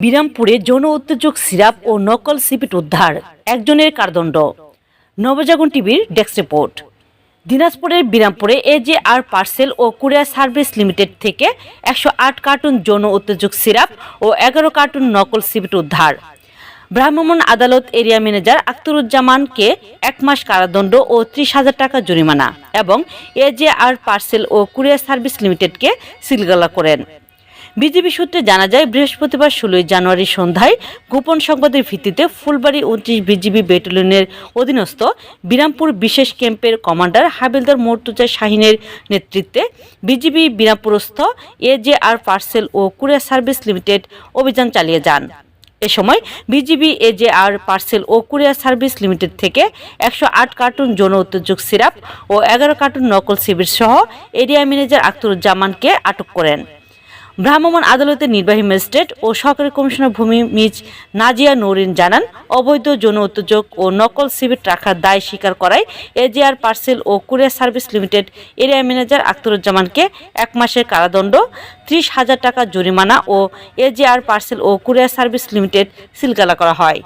বিরামপুরে যৌন উত্তেজক সিরাপ ও নকল সিপিট উদ্ধার, একজনের কারদণ্ড। নবজাগরণ টিভির ডেস্ক রিপোর্ট। দিনাজপুরের বিরামপুরে এজে আর পার্সেল ও কুরিয়ার সার্ভিস লিমিটেড থেকে একশো আট কার্টুন যৌন উত্তেজক সিরাপ ও এগারো কার্টুন নকল সিপিট উদ্ধার। ভ্রাম্যমাণ আদালত এরিয়া ম্যানেজার আখতারুজ্জামানকে এক মাস কারাদণ্ড ও ত্রিশ হাজার টাকা জরিমানা এবং এজে আর পার্সেল ও কুরিয়ার সার্ভিস লিমিটেডকে সিলগালা করেন। বিজেপি সূত্রে জানা যায়, বৃহস্পতিবার ষোলোই জানুয়ারি সন্ধ্যায় গোপন সংবাদের ভিত্তিতে ফুলবাড়ি উনত্রিশ বিজিবি ব্যাটালিয়নের অধীনস্থ বিরামপুর বিশেষ ক্যাম্পের কমান্ডার হাবিলদার মর্তুজা শাহিনের নেতৃত্বে বিজিবি বিরামপুরস্থ এজেআর পার্সেল ও কুরিয়ার সার্ভিস লিমিটেড অভিযান চালিয়ে যান। এ সময় বিজিবি এজেআর পার্সেল ও কুরিয়ার সার্ভিস লিমিটেড থেকে একশো আট কার্টুন যৌন উত্তেজক সিরাপ ও এগারো কার্টুন নকল সিবির সহ এরিয়া ম্যানেজার আখতারুজ্জামানকে আটক করেন। ভ্রাম্যমাণ আদালতের নির্বাহী ম্যাজিস্ট্রেট ও সহকারী কমিশনার ভূমি মিজ নাজিয়া নৌরিন জানান, অবৈধ যৌন উত্তেজক ও নকল সিভিট রাখার দায় স্বীকার করায় এজিআর পার্সেল ও courier service limited area manager আখতারুজ্জামানকে এক মাসের কারাদণ্ড, ত্রিশ হাজার টাকা জরিমানা ও এজিআর পার্সেল ও কুরিয়ার সার্ভিস লিমিটেড সিলগালা করা হয়।